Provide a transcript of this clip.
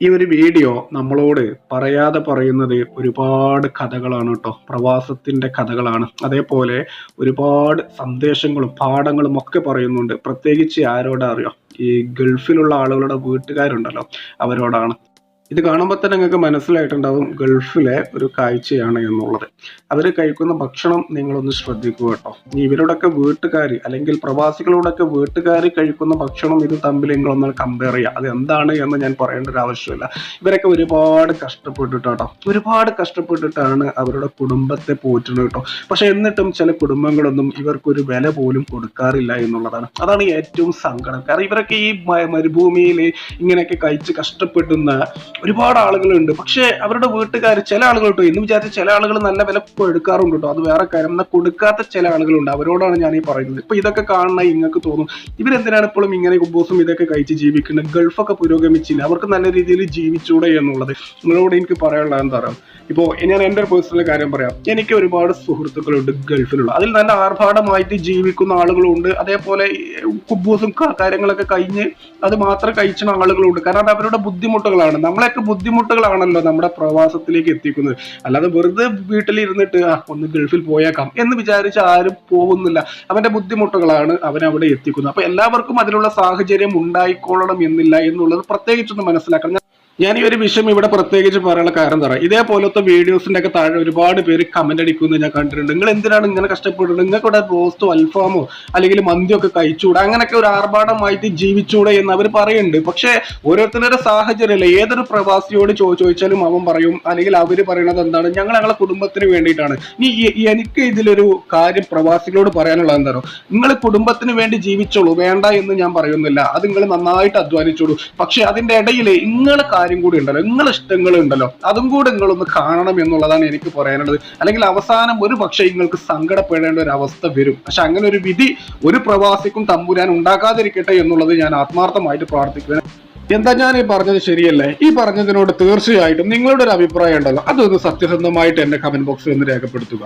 ഈ ഒരു വീഡിയോ നമ്മളോട് പറയാതെ പറയുന്നത് ഒരുപാട് കഥകളാണ് കേട്ടോ പ്രവാസത്തിന്റെ കഥകളാണ്. അതേപോലെ ഒരുപാട് സന്ദേശങ്ങളും പാഠങ്ങളും ഒക്കെ പറയുന്നുണ്ട്. പ്രത്യേകിച്ച് ആരോടാ അറിയോ ഈ ഗൾഫിലുള്ള ആളുകളുടെ വീട്ടുകാരുണ്ടല്ലോ. അവരോടാണ്. ഇത് കാണുമ്പോൾ തന്നെ നിങ്ങൾക്ക് മനസ്സിലായിട്ടുണ്ടാവും ഗൾഫിലെ ഒരു കാഴ്ചയാണ് എന്നുള്ളത്. അവർ കഴിക്കുന്ന ഭക്ഷണം നിങ്ങളൊന്ന് ശ്രദ്ധിക്കുക കേട്ടോ. ഇവരോടൊക്കെ വീട്ടുകാർ അല്ലെങ്കിൽ പ്രവാസികളോടൊക്കെ വീട്ടുകാർ കഴിക്കുന്ന ഭക്ഷണം ഇത് തമ്മിൽ നിങ്ങളൊന്ന് കമ്പയർ ചെയ്യുക. അത് എന്താണ് എന്ന് ഞാൻ പറയേണ്ട ഒരു ആവശ്യമില്ല. ഇവരൊക്കെ ഒരുപാട് കഷ്ടപ്പെട്ടിട്ടാട്ടോ. ഒരുപാട് കഷ്ടപ്പെട്ടിട്ടാണ് അവരുടെ കുടുംബത്തെ പോറ്റുന്നത് കേട്ടോ. പക്ഷെ എന്നിട്ടും ചില കുടുംബങ്ങളൊന്നും ഇവർക്കൊരു വില പോലും കൊടുക്കാറില്ല എന്നുള്ളതാണ്. അതാണ് ഏറ്റവും സങ്കടം. കാരണം ഇവരൊക്കെ ഈ മരുഭൂമിയിൽ ഇങ്ങനെയൊക്കെ കഴിച്ച് കഷ്ടപ്പെടുന്ന ഒരുപാട് ആളുകളുണ്ട്. പക്ഷേ അവരുടെ വീട്ടുകാർ ചില ആളുകൾ കേട്ടോ എന്ന് വിചാരിച്ച ചില ആളുകൾ നല്ല വില എടുക്കാറുണ്ട് കേട്ടോ അത് വേറെ കാര്യം. എന്നാൽ കൊടുക്കാത്ത ചില ആളുകളുണ്ട്. അവരോടാണ് ഞാൻ ഈ പറയുന്നത്. ഇപ്പൊ ഇതൊക്കെ കാണുന്ന നിങ്ങൾക്ക് തോന്നും ഇവരെന്തിനാണ് ഇപ്പോഴും ഇങ്ങനെ ഉപ്പോസും ഇതൊക്കെ കഴിച്ച് ജീവിക്കുന്നത്? ഗൾഫൊക്കെ പുരോഗമിച്ചില്ല. അവർക്ക് നല്ല രീതിയിൽ ജീവിച്ചൂടെ എന്നുള്ളത്. നിങ്ങളോട് എനിക്ക് പറയാനുള്ള എന്താ പറയുക ഇപ്പോൾ ഞാൻ എന്റെ പേഴ്സണൽ കാര്യം പറയാം. എനിക്ക് ഒരുപാട് സുഹൃത്തുക്കളുണ്ട് ഗൾഫിലുള്ള. അതിൽ നല്ല ആർഭാടമായിട്ട് ജീവിക്കുന്ന ആളുകളുണ്ട്. അതേപോലെ കുബൂസും കാര്യങ്ങളൊക്കെ കഴിഞ്ഞ് അത് മാത്രം കഴിച്ചുന്ന ആളുകളുണ്ട്. കാരണം അത് അവരുടെ ബുദ്ധിമുട്ടുകളാണ്. നമ്മളെയൊക്കെ ബുദ്ധിമുട്ടുകളാണല്ലോ നമ്മുടെ പ്രവാസത്തിലേക്ക് എത്തിക്കുന്നത്. അല്ലാതെ വെറുതെ വീട്ടിലിരുന്നിട്ട് ആ ഒന്ന് ഗൾഫിൽ പോയേക്കാം എന്ന് വിചാരിച്ച് ആരും പോകുന്നില്ല. അവന്റെ ബുദ്ധിമുട്ടുകളാണ് അവൻ അവിടെ എത്തിക്കുന്നത്. അപ്പൊ എല്ലാവർക്കും അതിനുള്ള സാഹചര്യം ഉണ്ടായിക്കൊള്ളണം എന്നില്ല എന്നുള്ളത് പ്രത്യേകിച്ചൊന്ന് മനസ്സിലാക്കണം. ഞാൻ ഈ ഒരു വിഷയം ഇവിടെ പ്രത്യേകിച്ച് പറയാനുള്ള കാരണം പറയുക? ഇതേപോലത്തെ വീഡിയോസിന്റെ ഒക്കെ താഴെ ഒരുപാട് പേര് കമന്റ് അടിക്കുന്നത് ഞാൻ കണ്ടിട്ടുണ്ട്. നിങ്ങൾ എന്തിനാണ് ഇങ്ങനെ കഷ്ടപ്പെടുന്നത്? നിങ്ങൾക്ക് ഇവിടെ റോസ്റ്റോ അൽഫാമോ അല്ലെങ്കിൽ മന്തിയോ ഒക്കെ കഴിച്ചുകൂടെ? അങ്ങനെയൊക്കെ ഒരു ആർഭാടമായിട്ട് ജീവിച്ചൂടെ എന്ന് അവർ പറയുന്നുണ്ട്. പക്ഷേ ഓരോരുത്തരുടെ സാഹചര്യമല്ല ഏതൊരു പ്രവാസിയോട് ചോ ചോദിച്ചാലും അവൻ പറയും അല്ലെങ്കിൽ അവർ പറയുന്നത് എന്താണ്? ഞങ്ങൾ ഞങ്ങളെ കുടുംബത്തിന് വേണ്ടിയിട്ടാണ്. ഇനി എനിക്ക് ഇതിലൊരു കാര്യം പ്രവാസികളോട് പറയാനുള്ള എന്താണോ നിങ്ങൾ കുടുംബത്തിന് വേണ്ടി ജീവിച്ചോളൂ. വേണ്ട എന്ന് ഞാൻ പറയുന്നില്ല. അത് നിങ്ങൾ നന്നായിട്ട് അധ്വാനിച്ചോളൂ. പക്ഷെ അതിന്റെ ഇടയിൽ നിങ്ങളെ കാര്യം കൂടി ഉണ്ടല്ലോ. നിങ്ങളെ ഇഷ്ടങ്ങൾ ഉണ്ടല്ലോ. അതും കൂടെ നിങ്ങളൊന്ന് കാണണം എന്നുള്ളതാണ് എനിക്ക് പറയാനുള്ളത്. അല്ലെങ്കിൽ അവസാനം ഒരു പക്ഷേ നിങ്ങൾക്ക് സങ്കടപ്പെടേണ്ട ഒരു അവസ്ഥ വരും. പക്ഷെ അങ്ങനെ ഒരു വിധി ഒരു പ്രവാസിക്കും തമ്പുരാൻ ഉണ്ടാക്കാതിരിക്കട്ടെ എന്നുള്ളത് ഞാൻ ആത്മാർത്ഥമായിട്ട് പ്രാർത്ഥിക്കുകയാണ്. എന്താ ഞാൻ ഈ പറഞ്ഞത് ശരിയല്ലേ? ഈ പറഞ്ഞതിനോട് തീർച്ചയായിട്ടും നിങ്ങളുടെ ഒരു അഭിപ്രായം ഉണ്ടല്ലോ. അതൊന്ന് സത്യസന്ധമായിട്ട് എന്റെ കമന്റ് ബോക്സിൽ ഒന്ന് രേഖപ്പെടുത്തുക.